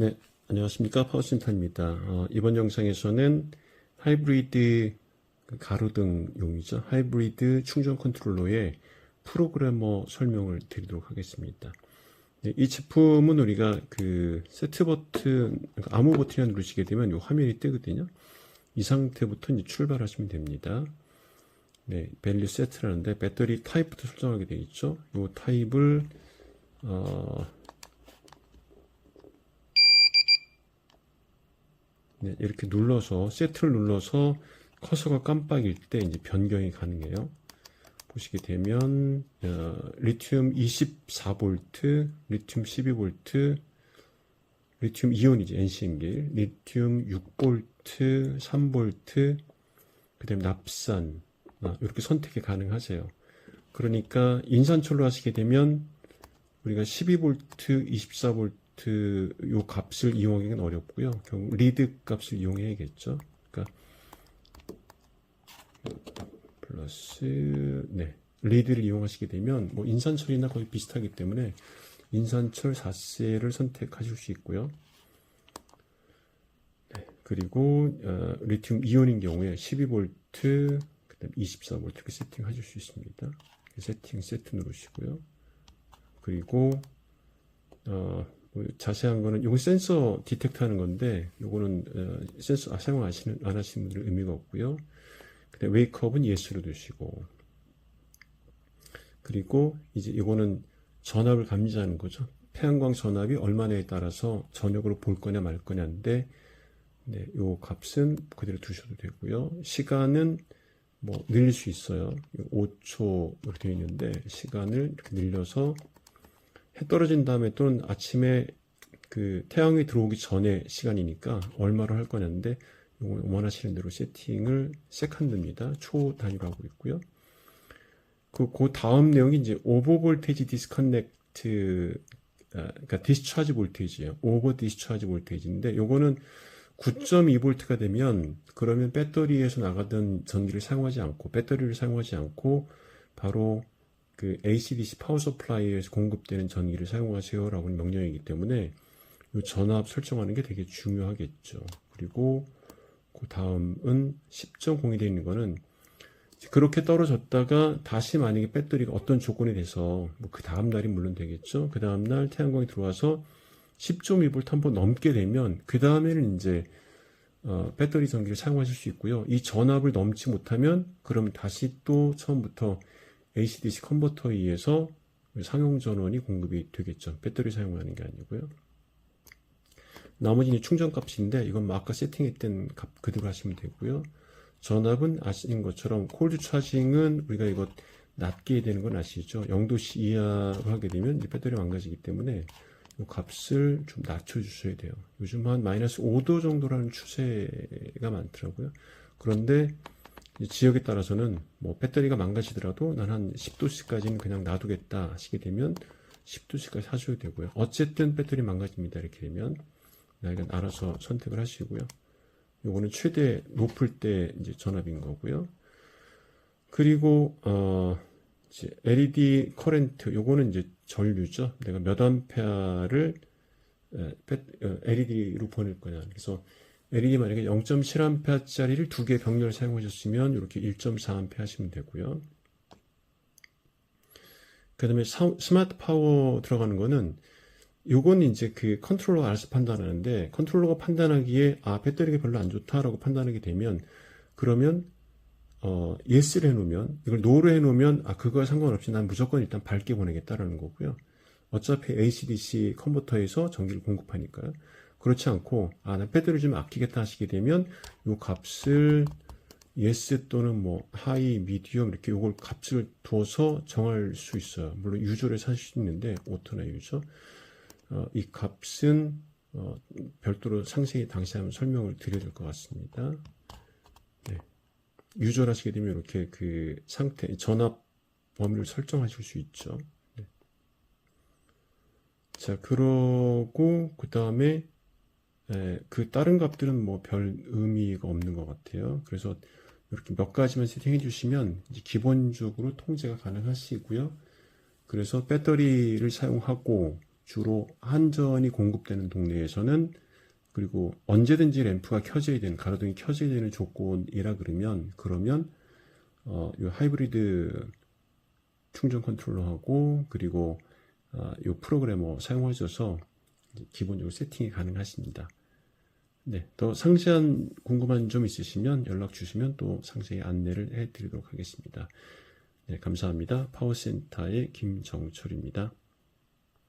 네, 안녕하십니까. 파워센터입니다. 어, 이번 영상에서는 하이브리드 그 가로등용이죠. 하이브리드 충전 컨트롤러의 프로그래머 설명을 드리도록 하겠습니다. 네, 이 제품은 우리가 그 세트 버튼, 그러니까 아무 버튼을 누르시게 되면 이 화면이 뜨거든요. 이 상태부터 이제 출발하시면 됩니다. 네, 밸류 세트라는데 배터리 타입부터 설정하게 되어 있죠. 이 타입을 어, 이렇게 눌러서 세트를 눌러서 커서가 깜빡일 때 이제 변경이 가능해요. 보시게 되면 어, 리튬 24V, 리튬 12V, 리튬 이온이지 NCM길, 리튬 6V, 3V, 그다음에 납산 아, 이렇게 선택이 가능하세요. 그러니까 인산철로 하시게 되면 우리가 12V, 24V 요 값을 이용하기는 어렵고요. 결국 리드 값을 이용해야겠죠. 그러니까 플러스 네 리드를 이용하시게 되면 뭐 인산철이나 거의 비슷하기 때문에 인산철 4세를 선택하실 수 있고요. 네, 그리고 어, 리튬 이온인 경우에 12V 그다음 24V 이렇게 세팅하실 수 있습니다. 세팅 세트 누르시고요. 그리고 어, 뭐 자세한 거는 이거 센서 디텍트 하는 건데 요거는 어, 센서 아, 사용 안 하시는 분들은 의미가 없고요. 근데 웨이크업은 예스로 두시고 그리고 이제 이거는 전압을 감지하는 거죠. 태양광 전압이 얼마냐에 따라서 저녁으로 볼 거냐 말 거냐인데 네, 요 값은 그대로 두셔도 되고요. 시간은 뭐 늘릴 수 있어요. 5초 이렇게 되어 있는데 시간을 이렇게 늘려서 해 떨어진 다음에 또는 아침에 그 태양이 들어오기 전에 시간이니까 얼마로 할 거냐인데 이거 원하시는 대로 세팅을 세컨드입니다. 초 단위로 하고 있고요. 그, 그 다음 내용이 이제 오버 볼테이지 디스커넥트 아, 그러니까 디스차지 볼테이지예요. 오버 디스차지 볼테이지인데 요거는 9.2V가 되면 그러면 배터리에서 나가던 전기를 사용하지 않고 배터리를 사용하지 않고 바로 그 ACDC 파워 서플라이에서 공급되는 전기를 사용하세요라고 명령이기 때문에 이 전압 설정하는 게 되게 중요하겠죠. 그리고 그 다음은 10.0이 되어 있는 거는 그렇게 떨어졌다가 다시 만약에 배터리가 어떤 조건이 돼서 뭐 그 다음 날이 물론 되겠죠. 그 다음 날 태양광이 들어와서 10.2V 한번 넘게 되면 그 다음에는 이제 어, 배터리 전기를 사용하실 수 있고요. 이 전압을 넘지 못하면 그럼 다시 또 처음부터 AC/DC 컨버터에 의해서 상용 전원이 공급이 되겠죠. 배터리 사용하는 게 아니고요. 나머지는 충전 값인데 이건 뭐 아까 세팅했던 값 그대로 하시면 되고요. 전압은 아시는 것처럼 콜드 차징은 우리가 이거 낮게 되는 건 아시죠? 0도씨 이하로 하게 되면 배터리 망가지기 때문에 이 값을 좀 낮춰주셔야 돼요. 요즘 한 마이너스 5도 정도라는 추세가 많더라고요. 그런데 지역에 따라서는 뭐 배터리가 망가지더라도 난 한 10도씨까지는 그냥 놔두겠다 하시게 되면 10도씨까지 사셔도 되고요. 어쨌든 배터리 망가집니다. 이렇게 되면 이건 알아서 선택을 하시고요. 요거는 최대 높을 때 이제 전압인 거고요. 그리고 어 이제 LED 커렌트 요거는 이제 전류죠. 내가 몇 암페어를 LED로 보낼 거냐. 그래서 LED 만약에 0.7A짜리를 두 개 병렬 사용하셨으면 이렇게 1.4A 하시면 되고요. 그 다음에 스마트 파워 들어가는 거는 요건 이제 그 컨트롤러가 알아서 판단하는데 컨트롤러가 판단하기에 아 배터리가 별로 안 좋다라고 판단하게 되면 그러면 어 예스를 해놓으면 이걸 노로 해놓으면 아 그거와 상관없이 난 무조건 일단 밝게 보내겠다라는 거고요. 어차피 AC/DC 컨버터에서 전기를 공급하니까요. 그렇지 않고 아, 나 배터리 좀 아끼겠다 하시게 되면 요 값을 yes 또는 뭐 high, medium 이렇게 요걸 값을 두어서 정할 수 있어요. 물론 유저를 사실 수 있는데 오토나 유저 어, 이 값은 어, 별도로 상세히 당시 한번 설명을 드려야 될 것 같습니다. 네. 유저를 하시게 되면 이렇게 그 상태 전압 범위를 설정하실 수 있죠. 네. 자, 그러고 그 다음에 예, 그 다른 값들은 뭐 별 의미가 없는 것 같아요. 그래서 이렇게 몇 가지만 세팅해 주시면 기본적으로 통제가 가능하시고요. 그래서 배터리를 사용하고 주로 한전이 공급되는 동네에서는 그리고 언제든지 램프가 켜져야 되는 가로등이 켜져야 되는 조건이라 그러면 그러면 어, 이 하이브리드 충전 컨트롤러하고 그리고 어, 이 프로그래머 사용하셔서 기본적으로 세팅이 가능하십니다. 네, 더 상세한 궁금한 점 있으시면 연락 주시면 또 상세히 안내를 해드리도록 하겠습니다. 네, 감사합니다. 파워센터의 김정철입니다.